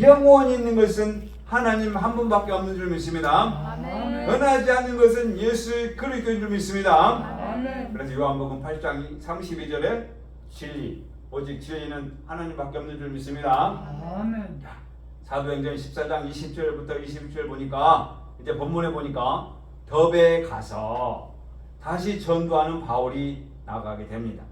영원히 있는 것은 하나님 한 분밖에 없는 줄 믿습니다. 아멘. 변하지 않는 것은 예수 그리스도인 줄 믿습니다. 아멘. 그래서 요한복음 8장 32절에 진리 오직 진리는 하나님밖에 없는 줄 믿습니다. 아멘. 사도행전 14장 20절부터 22절 보니까 이제 본문에 보니까 더베에 가서 다시 전도하는 바울이 나가게 됩니다.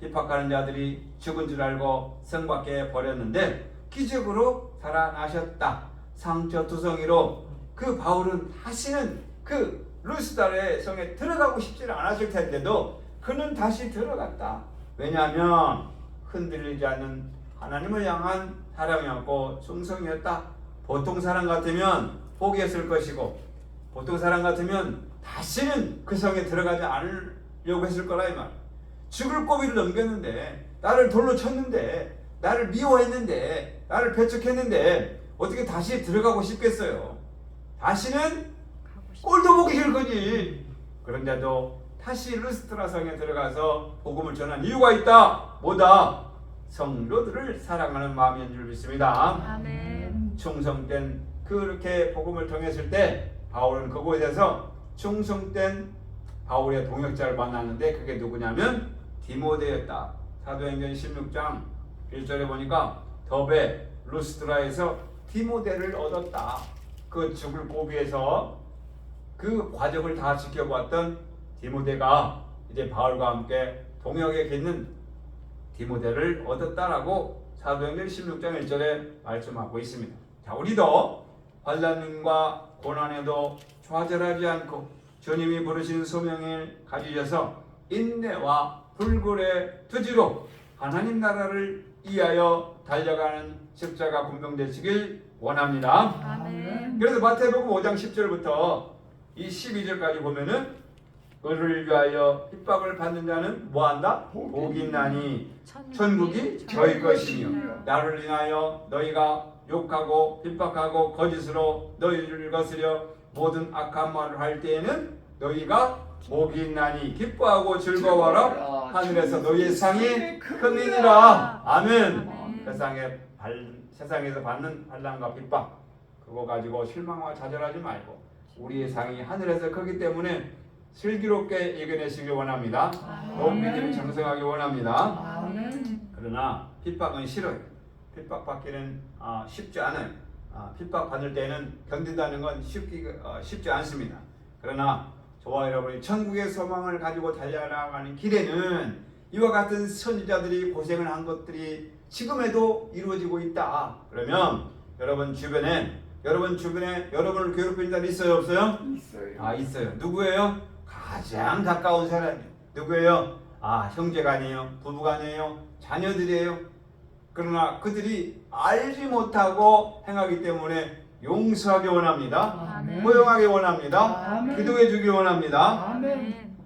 핍박하는 자들이 죽은 줄 알고 성 밖에 버렸는데 기적으로 살아나셨다. 상처투성이로 그 바울은 다시는 그 루스달의 성에 들어가고 싶지는 않았을 텐데도 그는 다시 들어갔다. 왜냐하면 흔들리지 않는 하나님을 향한 사랑이었고 충성이었다. 보통 사람 같으면 포기했을 것이고 보통 사람 같으면 다시는 그 성에 들어가지 않으려고 했을 거라 이 말. 죽을 고비를 넘겼는데 나를 돌로 쳤는데 나를 미워했는데 나를 배척했는데 어떻게 다시 들어가고 싶겠어요? 다시는 꼴도 보기 싫을 거지. 그런데도 다시 루스트라 성에 들어가서 복음을 전한 이유가 있다. 뭐다? 성도들을 사랑하는 마음인 줄 믿습니다. 아멘. 충성된 그렇게 복음을 통했을 때 바울은 그거에 대해서 충성된 바울의 동역자를 만났는데 그게 누구냐면 디모데였다. 사도행전 16장 1절에 보니까 더베 루스트라에서 디모데를 얻었다. 그 죽을 고비에서 그 과정을 다 지켜봤던 디모데가 이제 바울과 함께 동역에 있는 디모데를 얻었다라고 사도행전 16장 1절에 말씀하고 있습니다. 자, 우리도 환란과 고난에도 좌절하지 않고 주님이 부르신 소명을 가지셔서 인내와 불굴의 투지로 하나님 나라를 위하여 달려가는 십자가 군병 되시길 원합니다. 아멘. 그래서 마태복음 5장 10절부터 이 12절까지 보면은 을을 위하여 핍박을 받는 자는 뭐한다? 복이 있나니 천국이 저희 것이며 나를 인하여 너희가 욕하고 핍박하고 거짓으로 너희를 거스려 모든 악한 말을 할 때에는 너희가 복이 있나니 기뻐하고 즐거워라 하늘에서 너희의 상이 크니라 아멘 아멘. 세상에 발, 세상에서 받는 반란과 핍박 그거 가지고 실망과 좌절하지 말고 우리의 상이 하늘에서 크기 때문에 슬기롭게 이겨내시길 원합니다. 온 믿음이 장성하기 원합니다. 아멘. 그러나 핍박은 싫어요. 핍박 받기는 아, 쉽지 않아요. 아, 핍박 받을 때는 견딘다는 건 쉽기 어, 쉽지 않습니다. 그러나 저와 여러분이 천국의 소망을 가지고 달려나가는 길에는 이와 같은 선지자들이 고생을 한 것들이 지금에도 이루어지고 있다. 그러면 여러분 주변에 여러분 주변에 여러분을 괴롭히는 자들 있어요 없어요? 있어요. 아 있어요. 누구예요? 가장 가까운 사람이 누구예요? 아 형제가 아니에요, 부부가 아니에요, 자녀들이에요. 그러나 그들이 알지 못하고 행하기 때문에 용서하기 원합니다. 포용하기 원합니다. 아멘. 기도해 주기 원합니다. 아멘.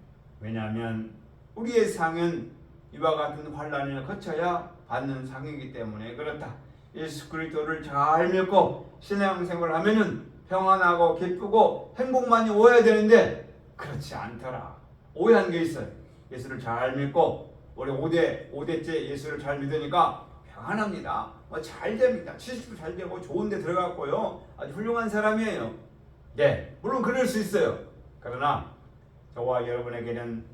왜냐하면 우리의 상은 이와 같은 환란을 거쳐야 받는 상이기 때문에 그렇다. 예수 그리스도를 잘 믿고 신앙생활을 하면은 평안하고 기쁘고 행복만이 오야 되는데 그렇지 않더라. 오해한 게 있어요. 예수를 잘 믿고 우리 5대 5대째 예수를 잘 믿으니까 평안합니다. 뭐잘 됩니다. 취직도 잘 되고 좋은 데 들어갔고요. 아주 훌륭한 사람이에요. 네, 물론 그럴 수 있어요. 그러나 저와 여러분에게는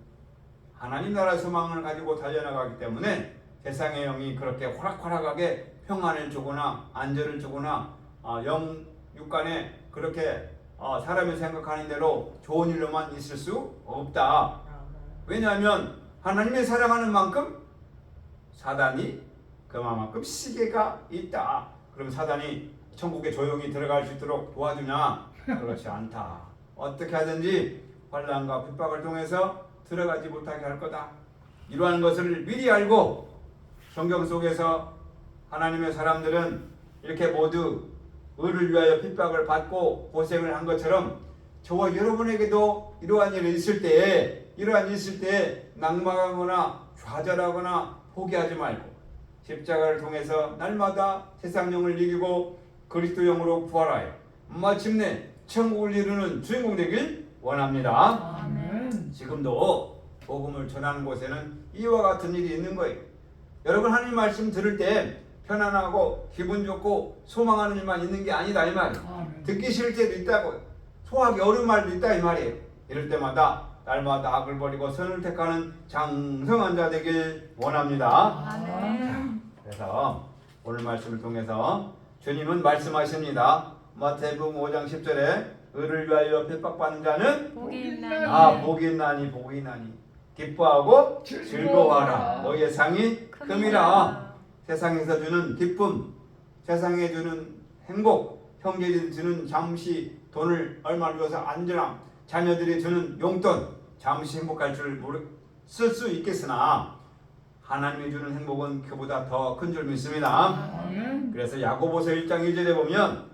하나님 나라 소망을 가지고 달려나가기 때문에 세상의 영이 그렇게 호락호락하게 평안을 주거나 안전을 주거나 어, 영 육간에 그렇게 어, 사람이 생각하는 대로 좋은 일로만 있을 수 없다. 왜냐하면 하나님의 사랑하는 만큼 사단이 그만큼 시계가 있다. 그럼 사단이 천국에 조용히 들어갈 수 있도록 도와주냐? 그렇지 않다. 어떻게 하든지 환란과 핍박을 통해서 들어가지 못하게 할 거다. 이러한 것을 미리 알고 성경 속에서 하나님의 사람들은 이렇게 모두 의를 위하여 핍박을 받고 고생을 한 것처럼 저와 여러분에게도 이러한 일이 있을 때에 이러한 일이 있을 때에 낙망하거나 좌절하거나 포기하지 말고 십자가를 통해서 날마다 세상 영을 이기고 그리스도 영으로 부활하여 마침내 천국을 이루는 주인공 되길 원합니다. 아멘. 지금도 복음을 전하는 곳에는 이와 같은 일이 있는 거예요. 여러분 하나님 말씀 들을 때 편안하고 기분 좋고 소망하는 일만 있는 게 아니다 이 말이에요. 아멘. 듣기 싫을 때도 있다고 소화하기 어려운 말도 있다 이 말이에요. 이럴 때마다 날마다 악을 버리고 선을 택하는 장성한 자 되길 원합니다. 아멘. 그래서 오늘 말씀을 통해서 주님은 말씀하십니다. 마태복음 5장 10절에 의를 위하여 핍박받는 자는 복이 있나니. 아 복이 있나니 복이 있나니. 기뻐하고 즐거워하라. 너희의 상이 금이라 세상에서 주는 기쁨 세상에 주는 행복 형제들이 주는 잠시 돈을 얼마를 줘서 안전함 자녀들이 주는 용돈 잠시 행복할 줄 모르 쓸 수 있겠으나 하나님이 주는 행복은 그보다 더 큰 줄 믿습니다. 아멘. 그래서 야고보서 1장 2절에 보면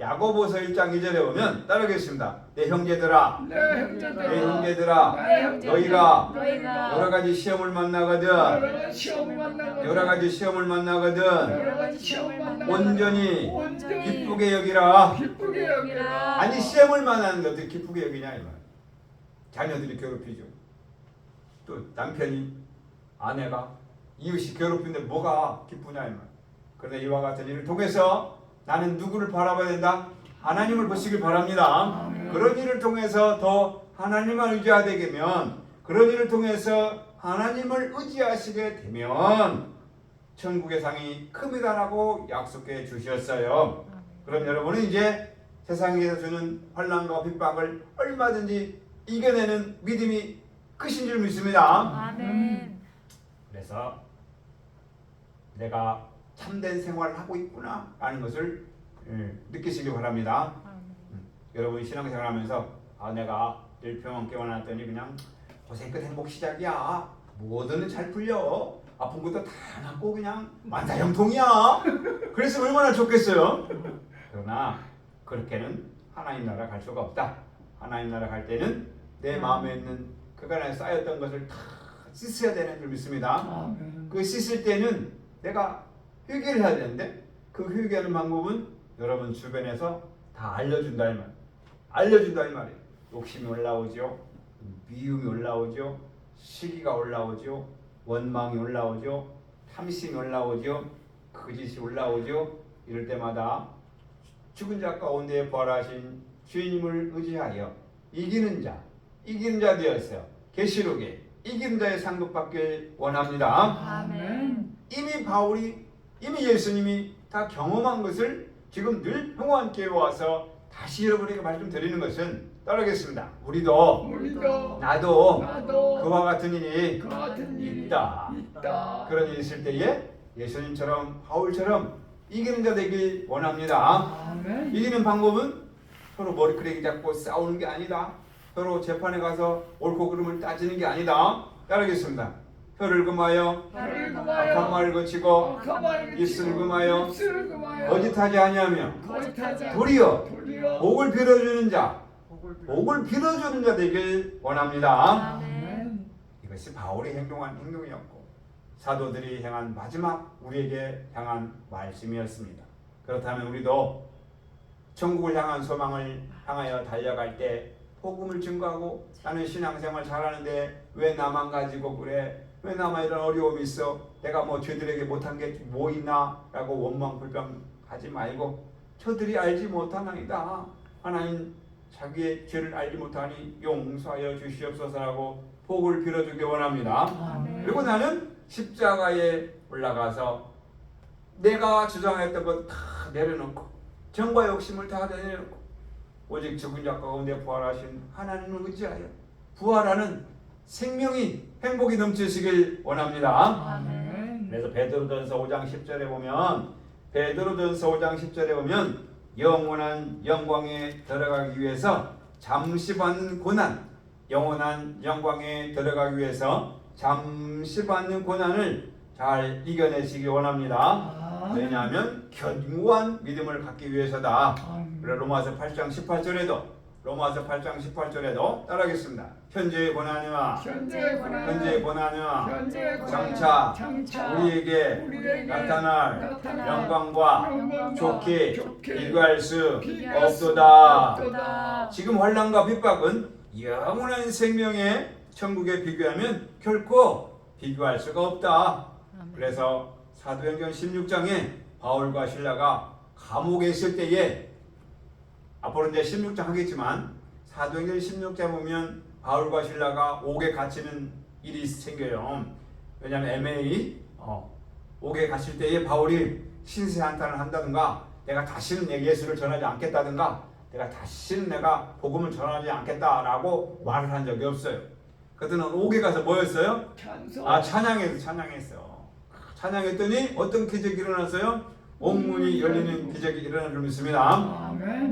야고보서 1장 2절에 보면 따르겠습니다. 내 형제들아 내. 형제들아 내 형제들아. 너희가 너희가 여러 가지 시험을 만나거든 여러 가지 시험을 만나거든. 여러 가지 시험을 만나거든 여러 가지 시험을 만나거든. 온전히 온전히 기쁘게 여기라 기쁘게 여기라. 아니 시험을 만나는데 어떻게 기쁘게 여기냐 이 말. 자녀들이 괴롭히죠. 또 남편이 아내가 이웃이 괴롭히는데 뭐가 기쁘냐 이 말. 그런데 이와 같은 일을 통해서 나는 누구를 바라봐야 된다? 하나님을 보시길 바랍니다. 아멘. 그런 일을 통해서 더 하나님을 의지하게 되면 그런 일을 통해서 하나님을 의지하시게 되면 천국의 상이 큽니다라고 약속해 주셨어요. 그럼 여러분은 이제 세상에서 주는 환란과 핍박을 얼마든지 이겨내는 믿음이 크신 줄 믿습니다. 아멘 그래서 내가 참된 생활을 하고 있구나 라는 것을 예, 느끼시기 바랍니다. 음, 여러분 신앙생활 하면서 아 내가 늘 병원 깨어났더니 그냥 고생 끝 행복 시작이야. 뭐든 잘 풀려. 아픈 것도 다 낫고 그냥 만사형통이야. 그래서 얼마나 좋겠어요. 그러나 그렇게는 하나님 나라 갈 수가 없다. 하나님 나라 갈 때는 내 마음에 있는 그간에 쌓였던 것을 다 씻어야 되는 줄 믿습니다. 그 씻을 때는 내가 회개를 해야 되는데 그 회개하는 방법은 여러분 주변에서 다 알려준다 이 말. 알려준다 이 말이에요. 욕심이 올라오죠. 미움이 올라오죠. 시기가 올라오죠. 원망이 올라오죠. 탐심이 올라오죠. 거짓이 올라오죠. 이럴 때마다 죽은 자 가운데 부활하신 주님을 의지하여 이기는 자, 이기는 자 되었어요. 계시록에 이기는 자의 상급 받길 원합니다. 아멘 이미 바울이 이미 예수님이 다 경험한 것을 지금 늘 평화함께 와서 다시 여러분에게 말씀드리는 것은 따르겠습니다. 우리도 우리도 나도 나도 그와 같은 일이 그 같은 일이 있다. 있다. 그런 일이 있을 때에 예수님처럼 바울처럼 이기는 자 되길 원합니다. 아멘. 이기는 방법은 서로 머리끄레기 잡고 싸우는 게 아니다. 서로 재판에 가서 옳고 그름을 따지는 게 아니다. 따르겠습니다. 혀를 금하여 악한 금하여 말을 거치고 입술을 금하여 거짓하지 아니하며 도리어 복을 빌어주는 자, 복을 빌어주는 자 되길 원합니다. 아멘 이것이 바울이 행동한 행동이었고 사도들이 행한 마지막 우리에게 향한 말씀이었습니다. 그렇다면 우리도 천국을 향한 소망을 향하여 달려갈 때 복음을 증거하고 나는 신앙생활 잘하는데 왜 나만 가지고 그래? 왜 나만 이런 어려움이 있어? 내가 뭐 죄들에게 못한 게 뭐 있나? 라고 원망 불평하지 말고 저들이 알지 못하나이다. 하나님 자기의 죄를 알지 못하니 용서하여 주시옵소서라고 복을 빌어주기 원합니다. 아멘. 그리고 나는 십자가에 올라가서 내가 주장했던 것 다 내려놓고 정과 욕심을 다 내려놓고 오직 죽은 자 가운데 부활하신 하나님을 의지하여 부활하는 생명이 행복이 넘치시길 원합니다. 아멘. 그래서 베드로전서 5장 10절에 보면 베드로전서 5장 10절에 보면 영원한 영광에 들어가기 위해서 잠시 받는 고난 영원한 영광에 들어가기 위해서 잠시 받는 고난을 잘 이겨내시기 원합니다. 왜냐하면 견고한 믿음을 갖기 위해서다. 그래. 로마서 8장 18절에도 로마서 8장 18절에도 따라하겠습니다. 현재의 고난이와 현재의 고난 현재의 고난이와 현재의 고난 장차 장차 우리에게 우리에게 나타날 나타날 영광과 영광과 좋게 좋게 비교할 수 없도다. 없도다. 지금 환란과 핍박은 영원한 생명의 천국에 비교하면 결코 비교할 수가 없다. 그래서 사도행전 16장에 바울과 신라가 감옥에 있을 때에 앞으로 이제 16장 하겠지만 사도행전 16장 보면 바울과 신라가 옥에 갇히는 일이 생겨요. 왜냐하면 애매히 어, 옥에 갇힐 때에 바울이 신세 한탄을 한다든가 내가 다시는 내 예수를 전하지 않겠다든가 내가 다시는 내가 복음을 전하지 않겠다라고 말을 한 적이 없어요. 그때는 옥에 가서 뭐였어요? 찬송. 아 찬양해서 찬양했어. 찬양했더니 어떤 기적이 일어났어요? 옥문이 열리는 기적이 일어난 줄 믿습니다. 아멘.